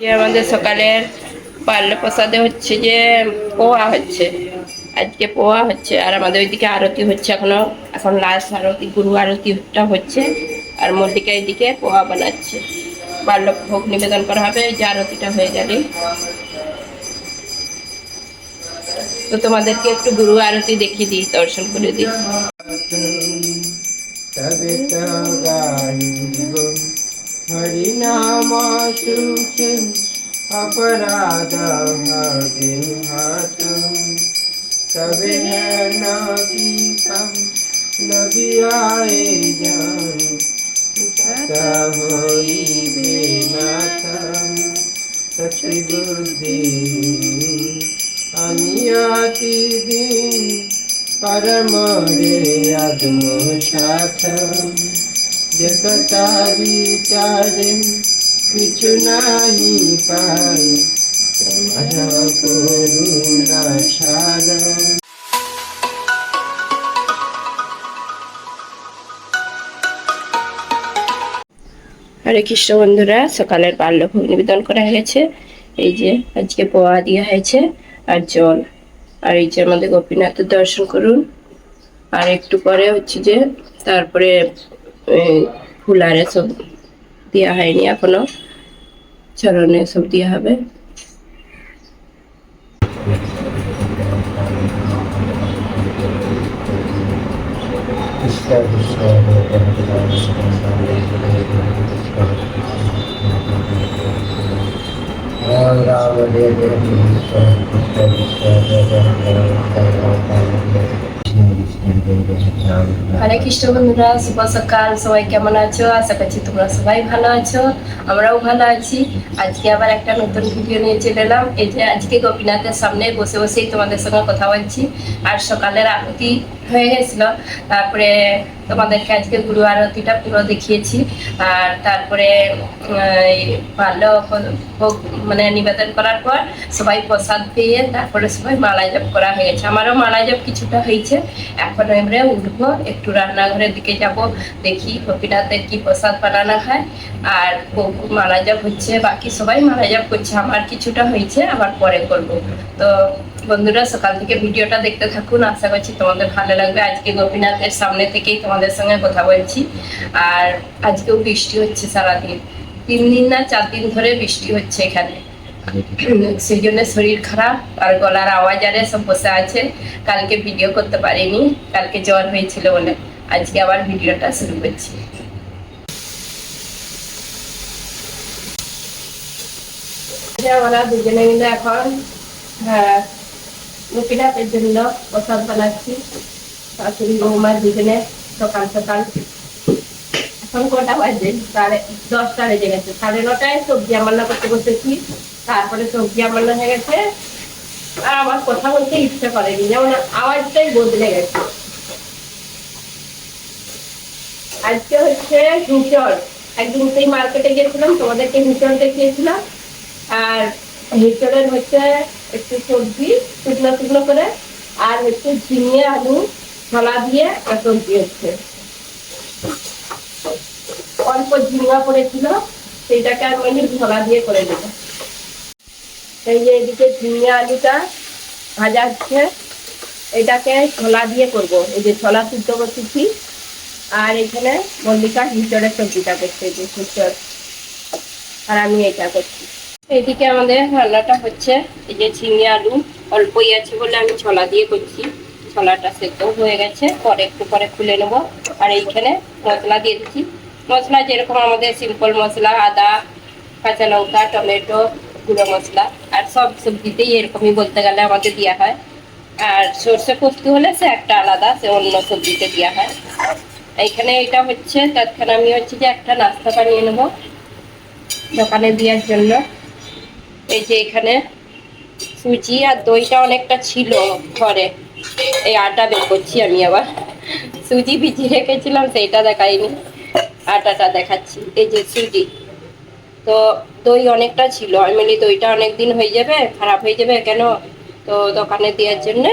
আমাদের সকালের পাল্য প্রসাদে হচ্ছে যে পোয়া হচ্ছে। আজকে পোয়া হচ্ছে আর আমাদের ওইদিকে আরতি হচ্ছে এখনও। এখন লাস্ট আরতি, গুরু আরতিটা হচ্ছে আর মল্লিকা এদিকে পোয়া বানাচ্ছে। বাল্য ভোগ নিবেদন করা হবে যে আরতিটা হয়ে গেলে তো তোমাদেরকে একটু গুরু আরতি দেখিয়ে দিই, দর্শন করে দিই। हरिनामासु किम् अपराधमभिहतु तवेन न गीतं न वियाये जहोयि वेनाथं सचिबुद्धि अनियातिदिन् বুদ্ধি আমি আতি দিন পরমরে আদম সাথ জগতা বিচারে কিছু পাই। তোমার করুণা হরে কৃষ্ণ বন্ধুরা, সকালের বাল্য ভোগ নিবেদন করা হয়েছে। এই যে আজকে পোয়া দেওয়া হয়েছে আর জল। আর এই যে আমাদের গোপীনাথের দর্শন করুন। আর একটু পরে হচ্ছে যে তারপরে এই, ফুলারে সব দেওয়া হয়নি এখনও চরণে সব দেওয়া হবে রাম হরে কৃষ্ণ বন্ধুরা, শুভ সকাল। সবাই কেমন আছো? আশা করছি তোমরা সবাই ভালো আছো, আমরাও ভালো আছি। আজকে আবার একটা নতুন ভিডিও নিয়ে চলে এলাম। এই যে আজকে গোপীনাথের সামনে বসে বসেই তোমাদের সঙ্গে কথা বলছি। আর সকালের আরতি হয়ে গেছিল। তারপরে তোমাদেরকে আজকে গুরু আরতিটা পুরো দেখিয়েছি। আর তারপরে উম, ভালো ভোগ মানে নিবেদন করার পর সবাই প্রসাদ পেয়ে তারপরে সবাই মালা জপ করা হয়ে গেছে। আমারও মালা জপ কিছুটা হয়েছে। এখন এবারে উঠবো একটু রান্নাঘরের দিকে যাব দেখি গোপীনাথের কি প্রসাদ বানানো হয়। আর মালা জপ হচ্ছে বাকি সবাই মালা জপ করছে। আমার কিছুটা হয়েছে আবার পরে করব। তো বন্ধুরা, সকাল থেকে ভিডিওটা দেখতে থাকুন। আশা করছি তোমাদের ভালো লাগবে। আজকে গোপীনাথের সামনে থেকেই তোমাদের সঙ্গে কথা বলছি। আর আজকেও বৃষ্টি হচ্ছে সারাদিন। তিন দিন না, চার দিন ধরে বৃষ্টি হচ্ছে এখানে। সেই জন্য শরীর খারাপ আর গলার আওয়াজ আরে সব বসে আছে। কালকে ভিডিও করতে পারিনি। কালকে জ্বর হয়েছিল বলে আজকে আবার ভিডিওটা শুরু করছি। আমরা দুজনে মিলে এখন হ্যাঁ গোপীনাথের জন্য প্রসাদ বানাচ্ছি শাশুড়ি দুজনে সকাল সকাল এখন কটা বাজে সাড়ে দশটা বেজে গেছে সাড়ে নটায় সবজি করতে বসেছি তারপরে সবজি হয়ে গেছে আর আমার কথা বলতে ইচ্ছে করেনি যেমন আওয়াজটাই বদলে গেছে আজকে হচ্ছে হিঁচড় একদিন সেই মার্কেটে গেছিলাম তোমাদেরকে হিঁচড় দেখিয়েছিলাম আর হিঁচড়ের হচ্ছে একটু সবজি শুকনো শুকনো করে আর হচ্ছে ঝিঙে, আলু ছলা দিয়ে সবজি হচ্ছে অল্প ঝিঙ্গা পড়েছিল, সেইটাকে আমি বলি ঝোলা দিয়ে করে দেবো। এই যে এদিকে ঝিঙ্গা আলুটা ভাজা হচ্ছে, এটাকে ছোলা দিয়ে করব। এই যে ছোলা সিদ্ধ করতেছি, আর এখানে মল্লিকা হিঁচড়ের সবজিটা করছে যে হিঁচড়। আর আমি এটা করছি। এইদিকে আমাদের রান্নাটা হচ্ছে, এই যে ঝিঙে আলু অল্পই আছে বলে আমি ছোলা দিয়ে করছি। ছোলাটা সেদ্ধ হয়ে গেছে, পরে একটু পরে খুলে নেব। আর এইখানে মশলা দিয়ে দিচ্ছি। মশলা যেরকম আমাদের সিম্পল মশলা, আদা, কাঁচা লঙ্কা, টমেটো, গুঁড়ো মশলা, আর সব সবজিতেই এরকমই বলতে গেলে আমাদের দেওয়া হয়। আর সর্ষে পোস্ত হলে সে একটা আলাদা, সে অন্য সবজিতে দেওয়া হয়। এইখানে এটা হচ্ছে তৎক্ষণ আমি হচ্ছে যে একটা নাস্তা বানিয়ে নেব দোকানে দেওয়ার জন্য। এই যে এখানে সুজি আর দইটা অনেকটা ছিল ঘরে। এই আটা বের করছি আমি আবার। সুজি ভিজিয়ে রেখেছিলাম, সেইটা দেখাইনি। আটাটা দেখাচ্ছি। এই যে সুজি। তো দই অনেকটা ছিল। আমি বলি, দইটা অনেক দিন হয়ে যাবে, খারাপ হয়ে যাবে কেন? তো দোকানে দেওয়ার জন্য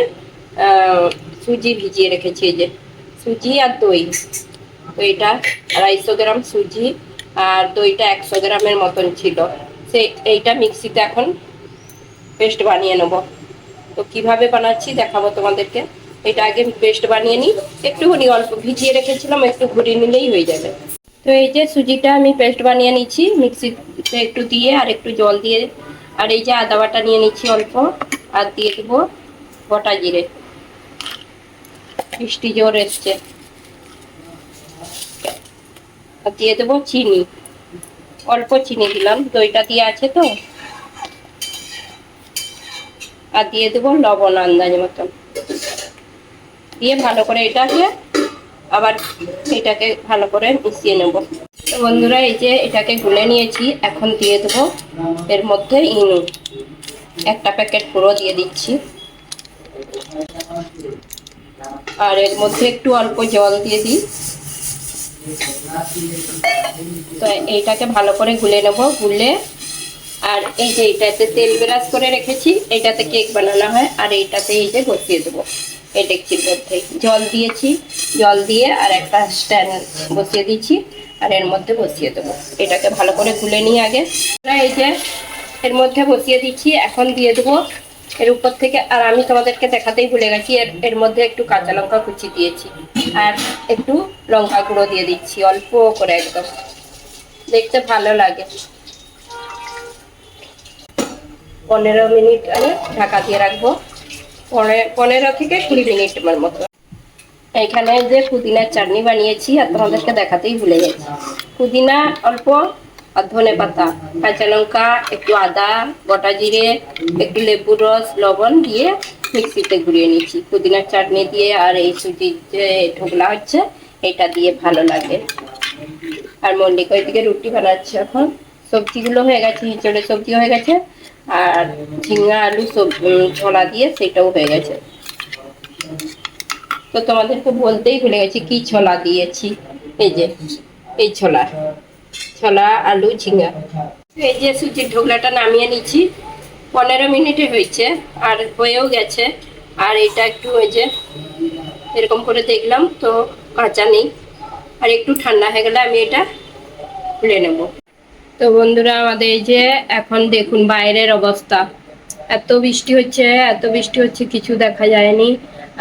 সুজি ভিজিয়ে রেখেছি এই যে। সুজি আর দই। তো এটা আড়াইশো গ্রাম সুজি আর দইটা একশো গ্রামের মতন ছিল। সে এইটা মিক্সিতে এখন পেস্ট বানিয়ে নেব। তো কীভাবে বানাচ্ছি দেখাবো তোমাদেরকে। এটা আগে পেস্ট বানিয়ে নিই। একটুখানি অল্প ভিজিয়ে রেখেছিলাম, একটু ঘুরিয়ে নিলেই হয়ে যাবে। তো এই যে সুজিটা আমি পেস্ট বানিয়ে নিচ্ছি, মিক্সিতে একটু দিয়ে আর একটু জল দিয়ে। আর এই যে আদা বাটা নিয়ে নিচ্ছি অল্প, আর দিয়ে দেবো গোটা জিরে। বৃষ্টি জোর এসছে। আর দিয়ে দেবো চিনি। অল্প চিনি দিলাম, দইটা দিয়ে আছে তো। আর দিয়ে দেবো লবণ আন্দাজ মতন। দিয়ে ভালো করে এটাকে আবার এটাকে ভালো করে মিশিয়ে নেব। তো বন্ধুরা, এই যে এটাকে গুলে নিয়েছি, এখন দিয়ে দেবো এর মধ্যে ইনু। একটা প্যাকেট পুরো দিয়ে দিচ্ছি। আর এর মধ্যে একটু অল্প জল দিয়ে দিই। তো এইটাকে ভালো করে গুলে নেব, গুলে। আর এই যে এইটাতে তেল ব্রাশ করে রেখেছি, এইটাতে কেক বানানো হয়, আর এইটাতে এই যে বসিয়ে দেবো। এই ডেকচির মধ্যে। জল দিয়েছি, জল দিয়ে আর একটা স্ট্যান্ড বসিয়ে দিচ্ছি আর এর মধ্যে বসিয়ে দেবো। এটাকে ভালো করে গুলে নিই আগে। এই যে এর মধ্যে বসিয়ে দিচ্ছি, এখন দিয়ে দেবো এর উপর থেকে, আর আমি তোমাদেরকে দেখাতেই ভুলে গেছি, এর এর মধ্যে একটু কাঁচা লঙ্কা কুচি দিয়েছি, আর একটু লঙ্কা গুঁড়ো দিয়ে দিচ্ছি, অল্প করে একদম। দেখতে ভালো লাগে। পনেরো মিনিট আমি ঢাকা দিয়ে রাখব। পনে- পনেরো থেকে কুড়ি মিনিট আমার মতো। এখানে যে পুদিনার চাটনি বানিয়েছি, আর তোমাদেরকে দেখাতেই ভুলে গেছি। পুদিনা অল্প আর ধনে পাতা, কাঁচা লঙ্কা, একটু আদা, গোটা জিরে, একটু লেবুর রস, লবণ দিয়ে মিক্সিতে ঘুরিয়ে নিচ্ছি। পুদিনার চাটনি দিয়ে আর এই সুজির যে ঢোকলা হচ্ছে, এটা দিয়ে ভালো লাগে। আর মল্লিকা ওইদিকে রুটি বানাচ্ছে এখন। সবজিগুলো হয়ে গেছে হিঁচড়ের সবজি হয়ে গেছে, আর ঝিঙ্গা আলু, সব ছোলা দিয়ে সেটাও হয়ে গেছে। তো তোমাদেরকে বলতেই ভুলে গেছি, কি ছোলা দিয়েছি? এই যে, এই ছোলা। ছোলা, আলু ঝিঙ্গা এই যে সুজির ঢোকলাটা নামিয়ে নিচ্ছি। পনেরো মিনিটে হয়েছে, আর হয়েও গেছে। আর এটা একটু ওই যে এরকম করে দেখলাম, তো কাঁচা নেই। আর একটু ঠান্ডা হয়ে গেলে আমি এটা খুলে নেব। তো বন্ধুরা, আমাদের এই যে এখন দেখুন বাইরের অবস্থা। এত বৃষ্টি হচ্ছে, এত বৃষ্টি হচ্ছে, কিছু দেখা যায়নি।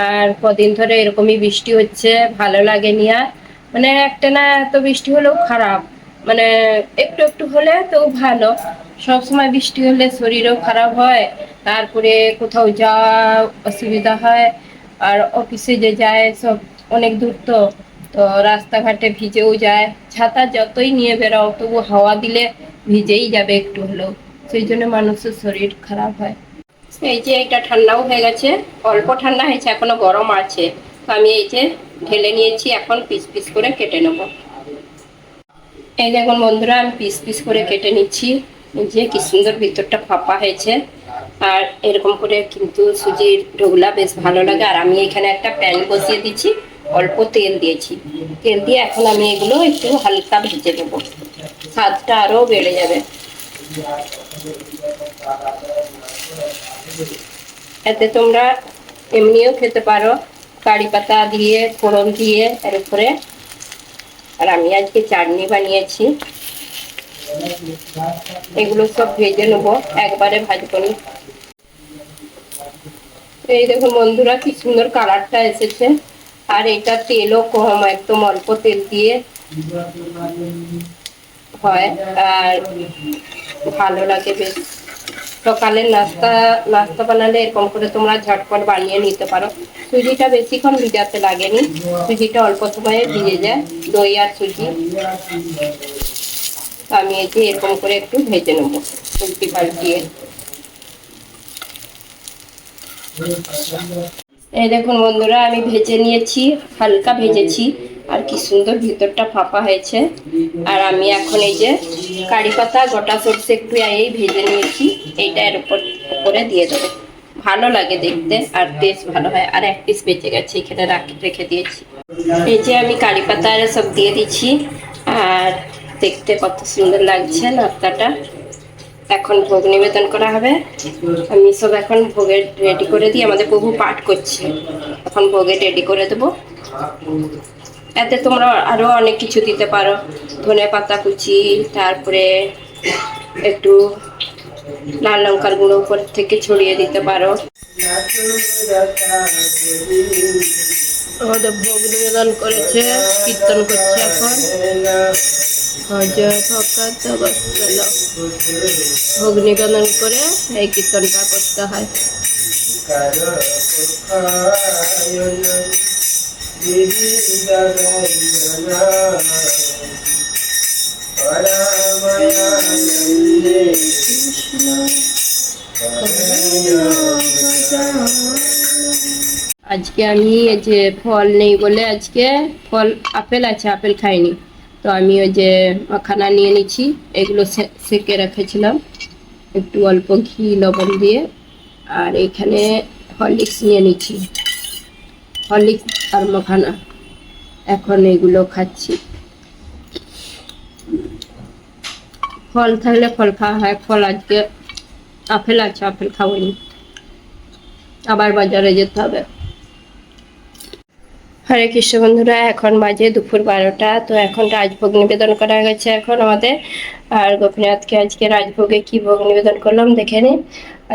আর কদিন ধরে এরকমই বৃষ্টি হচ্ছে, ভালো লাগেনি আর। মানে একটা না এত বৃষ্টি হলেও খারাপ। মানে একটু একটু হলে তো ভালো। সব সময় বৃষ্টি হলে শরীরও খারাপ হয়, তারপরে কোথাও যাওয়া অসুবিধা হয়, আর অফিসে যে যায় সব অনেক দূর তো তো রাস্তাঘাটে ভিজেও যায়। ছাতা যতই নিয়ে বেরাও তবু হাওয়া দিলে ভিজেই যাবে একটু হলেও। সেই জন্য মানুষের শরীর খারাপ হয়। এই যে এটা ঠান্ডাও হয়ে গেছে, অল্প ঠান্ডা হয়েছে, এখনও গরম আছে। তো আমি এই যে ঢেলে নিয়েছি, এখন পিস পিস করে কেটে নেব। এই দেখুন বন্ধুরা, আমি পিস পিস করে কেটে নিচ্ছি। যে কি সুন্দর ভিতরটা ফাঁপা হয়েছে। আর এরকম করে কিন্তু সুজির ঢোকলা বেশ ভালো লাগে। আর আমি এখানে একটা প্যান বসিয়ে দিচ্ছি। অল্প তেল দিয়েছি। তেল দিয়ে এখন আমি এগুলো একটু হালকা ভেজে দেবো স্বাদটা আরও বেড়ে যাবে। এতে তোমরা এমনিও খেতে পারো। কারি পাতা দিয়ে, ফোড়ন দিয়ে এর উপরে আর আমি আজকে চাটনি বানিয়েছি। এগুলো সব ভেজে নেব, একবারে ভাজবো না। এই দেখুন বন্ধুরা, কি সুন্দর কালারটা এসেছে। আর এটা তেলও কম, একদম অল্প তেল দিয়ে হয়, আর ভালো লাগে বেশ। সকালের নাস্তা নাস্তা বানালে এরকম করে তোমরা ঝটপট বানিয়ে নিতে পারো। সুজিটা বেশিক্ষণ ভিজাতে লাগেনি। সুজিটা অল্প সময়ে ভিজে যায়, দই আর সুজি। আমি এই এরকম করে একটু ভেজে নেব, উল্টি পাল্টিয়ে। এই দেখুন বন্ধুরা, আমি ভেজে নিয়েছি, হালকা ভেজেছি, আর কি সুন্দর ভিতরটা ফাঁপা হয়েছে। আর আমি এখন এই যে কারি পাতা, গোটা সরষে একটু এই ভেজে নিয়েছি, এইটা এর উপর উপরে দিয়ে দেবো। ভালো লাগে দেখতে আর টেস্ট ভালো হয়। আর এক পিস বেঁচে গেছে, এখানে রাখি দিয়েছি। এই যে আমি কারি পাতা আর সব দিয়ে দিচ্ছি আর দেখতে কত সুন্দর লাগছে নাস্তাটা। এখন ভোগ নিবেদন করা হবে। আমি সব এখন ভোগের রেডি করে দিই আমাদের প্রভু পাঠ করছে। এখন ভোগে রেডি করে দেবো। এতে তোমরা আরও অনেক কিছু দিতে পারো। ধনে পাতা কুচি, তারপরে একটু লাল লঙ্কার গুঁড়ো উপর থেকে ছড়িয়ে দিতে পারো। আমাদের ভোগ নিবেদন করেছে, কীর্তন করছে এখন। অজয় ভোগ নিবেদন করে এই কীর্তনটা করতে হয়। আজকে আমি এই যে ফল নেই বলে আজকে ফল আপেল আছে, আপেল খাইনি। তো আমি ওই যে মাখানা নিয়ে নিচ্ছি, এগুলো সেকে রেখেছিলাম। একটু অল্প ঘি, লবণ দিয়ে। আর এখানে হরলিক্স নিয়ে নিচ্ছি। হরলিক্স আর মাখানা। এখন এগুলো খাচ্ছি। ফল থাকলে ফল খাওয়া হয়। ফল আজকে আপেল আছে, আপেল খাবনি আবার বাজারে যেতে হবে। হরে কৃষ্ণ বন্ধুরা, এখন বাজে দুপুর বারোটা। তো এখন রাজভোগ নিবেদন করা গেছে এখন আমাদের। আর গোপীনাথকে আজকে রাজভোগে কি ভোগ নিবেদন করলাম দেখে নিন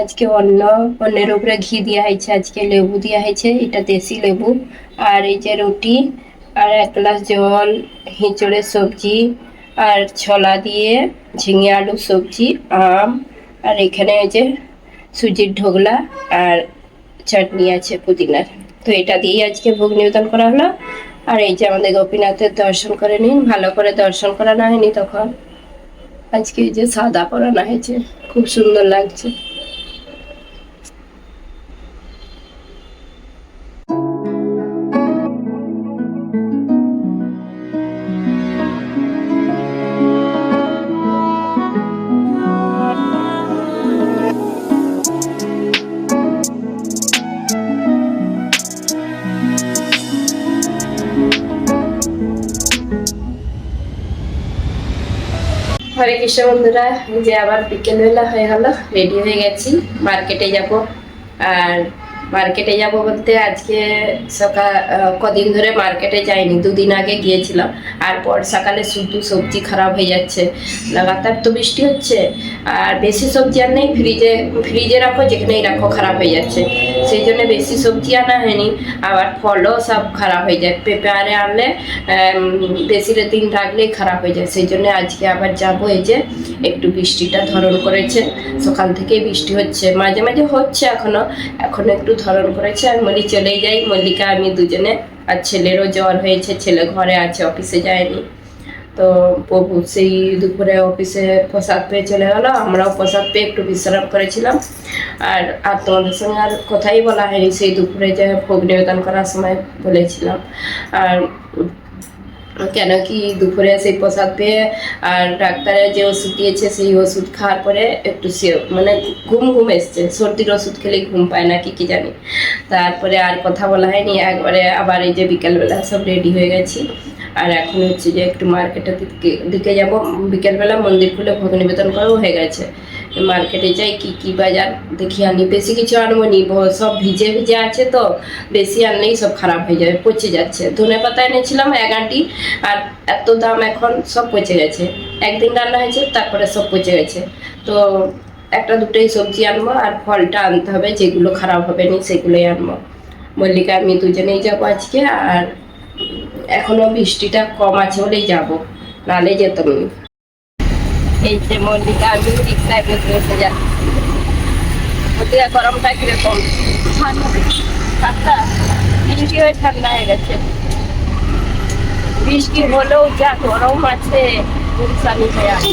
আজকে অন্য অন্যের উপরে ঘি দেওয়া হয়েছে, আজকে লেবু দেওয়া হয়েছে, এটা দেশি লেবু। আর এই যে রুটি, আর এক গ্লাস জল, হিঁচড়ের সবজি আর ছলা দিয়ে ঝিঙে আলু, সবজি, আম, আর এখানে ওই যে সুজির ঢোকলা আর চাটনি আছে পুদিনার। তো এটা দিয়েই আজকে ভোগ নিবেদন করা হলো। আর এই যে আমাদের গোপীনাথের দর্শন করে নিন, ভালো করে দর্শন করানো হয়নি তখন। আজকে এই যে সাদা পরানো হয়েছে, খুব সুন্দর লাগছে। কৃষ্ণ বন্ধুরা যে আবার বিকেলবেলা হয়ে গেল রেডি হয়ে গেছি মার্কেটে যাব। আর মার্কেটে যাব বলতে আজকে সকাল কদিন ধরে মার্কেটে যাইনি দুদিন আগে গিয়েছিলাম। আর পর সকালে শুধু সবজি খারাপ হয়ে যাচ্ছে লাগাতার তো বৃষ্টি হচ্ছে আর বেশি সবজি আর নেই ফ্রিজে ফ্রিজে রাখো যেখানেই রাখো খারাপ হয়ে যাচ্ছে। সেই জন্য বেশি সবজি আনা হয়নি আবার ফলও সব খারাপ হয়ে যায়। পেঁপে আনলে আম, বেশি দিন রাখলেই খারাপ হয়ে যায়। সেই জন্য আজকে আবার যাব এই যে একটু বৃষ্টিটা ধরন করেছে। সকাল থেকেই বৃষ্টি হচ্ছে মাঝে মাঝে হচ্ছে এখনও এখন একটু ধরন করেছে আর বলি চলে যাই মল্লিকা আমি দুজনে আর ছেলেরও জ্বর হয়েছে, ছেলে ঘরে আছে, অফিসে যায়নি। তো প্রভু সেই দুপুরে অফিসে প্রসাদ পেয়ে চলে গেলো, আমরাও প্রসাদ পেয়ে একটু বিশ্রাম করেছিলাম। আর আর তোমাদের সঙ্গে আর কথাই বলা হয়নি, সেই দুপুরে যে ভোগ নিবেদন করার সময় বলেছিলাম। আর কেন কি দুপুরে সেই প্রসাদ পেয়ে আর ডাক্তারের যে ওষুধ দিয়েছে সেই ওষুধ খাওয়ার পরে একটু সে মানে ঘুম ঘুম এসছে। সর্দির ওষুধ খেলেই ঘুম পায় না, কি কি জানি। তারপরে আর কথা বলা হয়নি, একবারে আবার এই যে বিকেলবেলা সব রেডি হয়ে গেছি। আর এখন হচ্ছে যে একটু মার্কেটের দিকে দিকে যাব। বিকেলবেলা মন্দির খুলে ভোগ নিবেদন করাও হয়ে গেছে। মার্কেটে যাই, কি কি বাজার দেখি আনি। বেশি কিছু আনব নি সব ভিজে ভিজে আছে তো, বেশি আনলেই সব খারাপ হয়ে যাবে, পচে যাচ্ছে। ধনে পাতা এনেছিলাম এক আঁটি, আর এত দাম এখন সব পচে গেছে। একদিন রান্না হয়েছে, তারপরে সব পচে গেছে। তো একটা দুটোই সবজি আনব, আর ফলটা আনতে হবে, যেগুলো খারাপ হবে না, সেগুলোই আনব। মল্লিকা, আমি দুজনেই যাব আজকে, আর এখনও বৃষ্টিটা কম আছে বলেই যাব নালে যেতাম। এই মল্লিকা আমি রিক্সায় বসে বসে যাচ্ছি। গরমটা কীরকম ঠান্ডা ঠান্ডা হয়ে গেছে। বৃষ্টি হলেও যা গরম আছে গুলসানি হয়ে আছে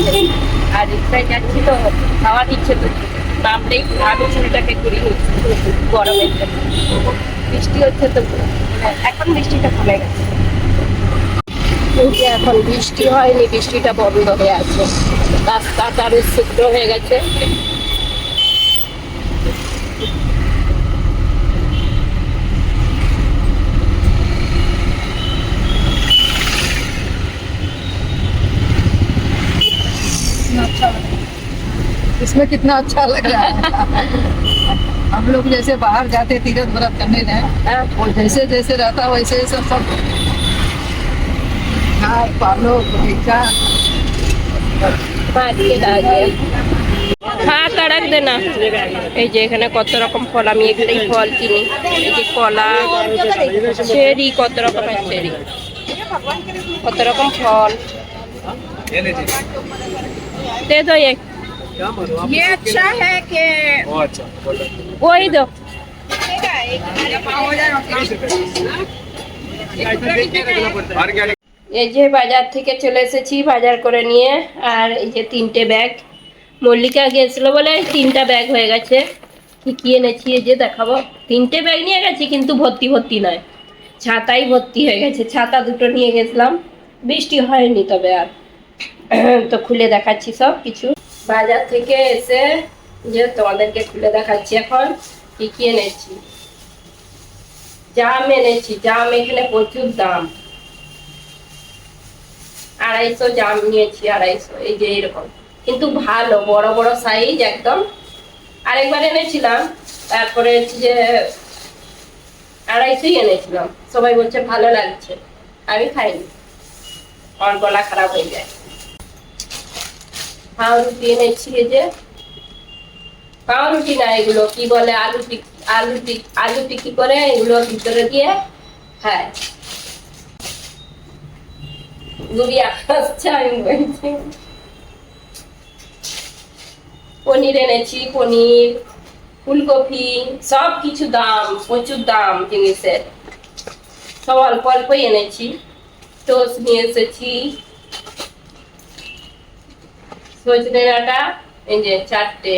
আর রিক্সায় যাচ্ছি তো খাওয়া দিচ্ছে তো। নামলেই আমি চুলটাকে ঘুরি গরমের জন্য। বৃষ্টি হচ্ছে তো, এখন বৃষ্টিটা কমে গেছে। এই যে এখন বৃষ্টি হয়নি বৃষ্টিটা বন্ধ হয়ে আছে রাস্তাটা আরো শুকনো হয়ে গেছে इसमें कितना अच्छा लग रहा है हम लोग जैसे बाहर जाते तीरथ व्रत करने ने हाँ, वो जैसे जैसे रहता वैसे वैसे सब घास पालो बगीचा मार्केट आ गया হ্যাঁ কাড়াক দে না এই যে এখানে কত রকম ফল আমি এখানেই ফল চিনি এই যে কলা চেরি কত রকমের চেরি কত রকম ফল দে দো এক ये अच्छा है कि ওই দো এই যে বাজার থেকে চলে এসেছি বাজার করে নিয়ে, আর এই যে তিনটে ব্যাগ। মল্লিকা গেছিল বলে তিনটা ব্যাগ হয়ে গেছে। কি কি এনেছি এই যে দেখাবো। তিনটে ব্যাগ নিয়ে গেছি, কিন্তু ভর্তি ভর্তি নয়। ছাতাই ভর্তি হয়ে গেছে। ছাতা দুটো নিয়ে গেছিলাম। বৃষ্টি হয়নি তবে আর। তো খুলে দেখাচ্ছি সব কিছু। বাজার থেকে এসে যে তোমাদেরকে খুলে দেখাচ্ছি এখন কি কি এনেছি। জাম এনেছি। জাম এখানে প্রচুর দাম। আড়াইশো জাম নিয়েছি, আড়াইশো, এই যে এরকম। কিন্তু ভালো, বড় বড় সাইজ একদম। আরেকবার এনেছিলাম, তারপরে যে আড়াইশোই এনেছিলাম। সবাই বলছে, ভালো লাগছে। আমি খাইনি। আমার গলা খারাপ হয়ে যায়। পাউরুটি এনেছি, এই যে। পাউরুটি না এগুলো, কি বলে, আলু টিক আলু টিক আলু টিকি করে এগুলো ভিতরে দিয়ে হ্যাঁ গুড়িয়া আসছে আমি বলছি পনির এনেছি পনির ফুলকপি সব কিছু দাম প্রচুর দাম জিনিসের সব অল্প অল্পই এনেছি টোস্ট নিয়ে এসেছি সজনে ডাঁটা এই যে চারটে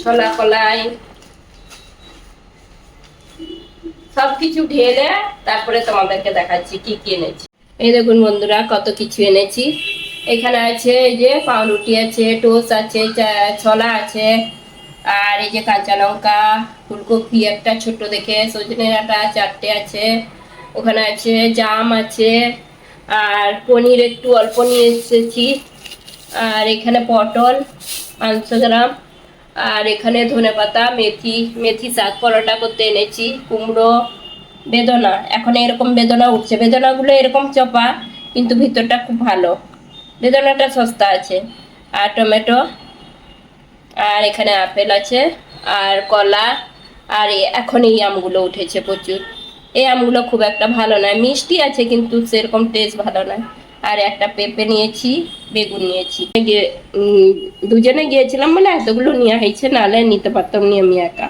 ছোলা কলাই সবকিছু ঢেলে তারপরে তোমাদেরকে দেখাচ্ছি কি কি এনেছি। এই দেখুন বন্ধুরা, কত কিছু এনেছি। এখানে আছে এই যে পাউরুটি আছে, টোস্ট আছে ছোলা আছে, আর এই যে কাঁচা লঙ্কা, ফুলকপি একটা ছোট দেখে, সজনে ডাঁটা চারটে আছে। ওখানে আছে জাম আছে, আর পনির একটু অল্প নিয়ে এসেছি। আর এখানে পটল, পাঁচশো গ্রাম। আর এখানে ধনেপাতা মেথি মেথি শাক, পরোটা করতে এনেছি, কুমড়ো, বেদনা। এখন এরকম বেদনা উঠছে। বেদনাগুলো এরকম চপা, কিন্তু ভিতরটা খুব ভালো। বেদনাটা সস্তা আছে। আর টমেটো, আর এখানে আপেল আছে, আর কলা, আর এখন এই আমগুলো উঠেছে প্রচুর। এই আমগুলো খুব একটা ভালো নয়। মিষ্টি আছে, কিন্তু সেরকম টেস্ট ভালো নয়। আর একটা পেঁপে নিয়েছি বেগুন নিয়েছি। দুজনে গিয়েছিলাম বলে এতগুলো নিয়ে হয়েছে নাহলে নিতে পারতাম নি আমি একা।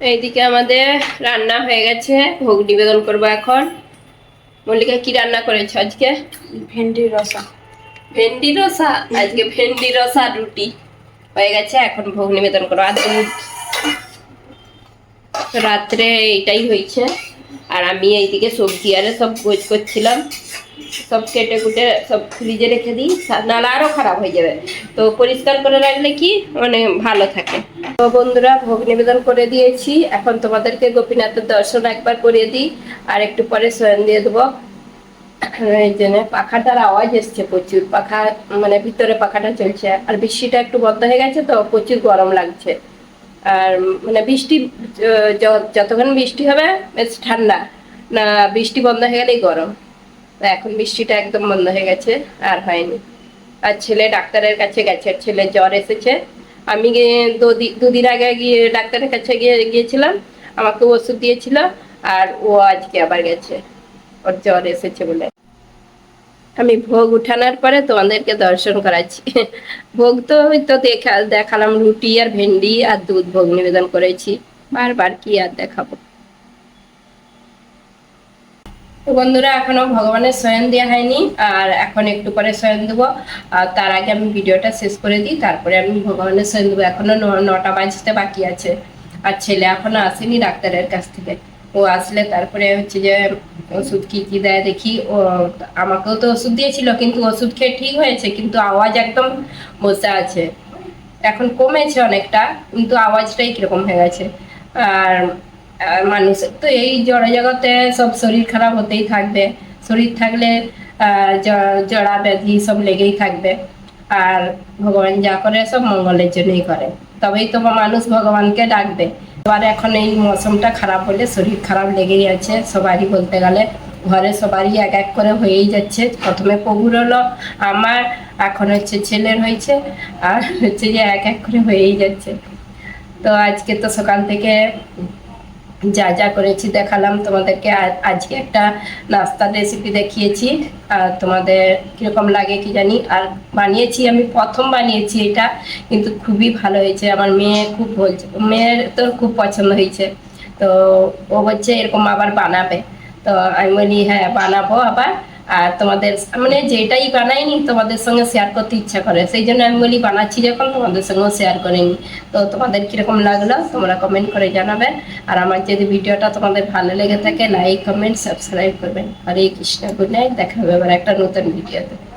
এইদিকে আমাদের রান্না হয়ে গেছে ভোগ নিবেদন করব এখন। মল্লিকা কি রান্না করেছ আজকে? ভেন্ডি রসা। ভেন্ডি রসা? আজকে ভেন্ডি রসা রুটি। হয়ে গেছে এখন ভোগ নিবেদন করব। আর রাত্রে এইটাই হয়েছে। আর আমি এইদিকে সবজি আরে সব গোজ করছিলাম। সব কেটে কুটে সব ফ্রিজে রেখে দিই, নাহলে আরও খারাপ হয়ে যাবে। তো পরিষ্কার করে রাখলে কি? মানে ভালো থাকে। তো বন্ধুরা, ভোগ নিবেদন করে দিয়েছি। এখন তোমাদেরকে গোপীনাথের দর্শন একবার করিয়ে দিই, আর একটু পরে স্বয়ং দিয়ে দেবো। এই পাখাটার আওয়াজ এসছে প্রচুর। পাখা মানে ভিতরে পাখাটা চলছে। আর বৃষ্টিটা একটু বন্ধ হয়ে গেছে তো প্রচুর গরম লাগছে। আর মানে বৃষ্টি যতক্ষণ বৃষ্টি হবে, বেশ ঠান্ডা। না, বৃষ্টি বন্ধ হয়ে গেলেই গরম। এখন বৃষ্টিটা একদম বন্ধ হয়ে গেছে, আর হয়নি। আর ছেলে ডাক্তারের কাছে গেছে, ছেলে জ্বর এসেছে। আমি দুদিন আগে গিয়ে ডাক্তারের কাছে গিয়ে, গিয়েছিলাম, আমাকে ওষুধ দিয়েছিল, আর ও আজকে আবার গেছে। ওর জ্বর এসেছে বলে। আমি ভোগ উঠানোর পরে তোমাদেরকে দর্শন করাচ্ছি। ভোগ তো ওই তো দেখা দেখালাম রুটি আর ভেন্ডি আর দুধ ভোগ নিবেদন করেছি। বারবার কি আর দেখাবো? তো বন্ধুরা, এখনও ভগবানের শয়ন দেওয়া হয়নি, আর এখন একটু পরে শয়ন দেবো। আর তার আগে আমি ভিডিওটা শেষ করে দিই, তারপরে আমি ভগবানের শয়ন দেবো। এখনও নটা বাজতে বাকি আছে, আর ছেলে এখনও আসেনি ডাক্তারের কাছ থেকে। ও আসলে তারপরে হচ্ছে যে ওষুধ কি কি দেয় দেখি, ও আমাকেও তো ওষুধ দিয়েছিল, কিন্তু ওষুধ খেয়ে ঠিক হয়েছে, কিন্তু আওয়াজ একদম বসে আছে। এখন কমেছে অনেকটা, কিন্তু আওয়াজটাই কীরকম হয়ে গেছে। আর মানুষের তো এই জড় জগতে সব শরীর খারাপ হতেই থাকবে। শরীর থাকলে জড়া ব্যাধি সব লেগেই থাকবে। আর ভগবান যা করে সব মঙ্গলের জন্যই করে। তবেই তো মানুষ ভগবানকে ডাকবে। এবার এখন এই মৌসুমটা খারাপ হলে, শরীর খারাপ লেগেই আছে। সবারই বলতে গেলে, ঘরে সবারই এক এক করে হয়েই যাচ্ছে। প্রথমে প্রভুর হলো, আমার, এখন হচ্ছে ছেলের হয়েছে, আর হচ্ছে যে এক এক করে হয়েই যাচ্ছে। তো আজকে তো সকাল থেকে যা যা করেছি দেখালাম। তোমাদেরকে আজকে একটা নাস্তার রেসিপি দেখিয়েছি। আর তোমাদের কীরকম লাগে কি জানি। আর বানিয়েছি, আমি প্রথম বানিয়েছি এটা, কিন্তু খুবই ভালো হয়েছে। আমার মেয়ে খুব বলছে, মেয়ের তো খুব পছন্দ হয়েছে। তো ও বলছে এরকম আবার বানাবে। তো আমি বলি হ্যাঁ বানাবো আবার। আর তোমাদের মানে যেটাই বানাইনি তোমাদের সঙ্গে শেয়ার করতে ইচ্ছা করে, সেই জন্য আমি বলি বানাচ্ছি যখন, তোমাদের সঙ্গেও শেয়ার করে নি তো তোমাদের কীরকম লাগল, তোমরা কমেন্ট করে জানাবেন আর আমার যদি ভিডিওটা তোমাদের ভালো লেগে থাকে লাইক কমেন্ট সাবস্ক্রাইব করবেন। হরে কৃষ্ণ গুড নাইট দেখা হবে আবার একটা নতুন ভিডিওতে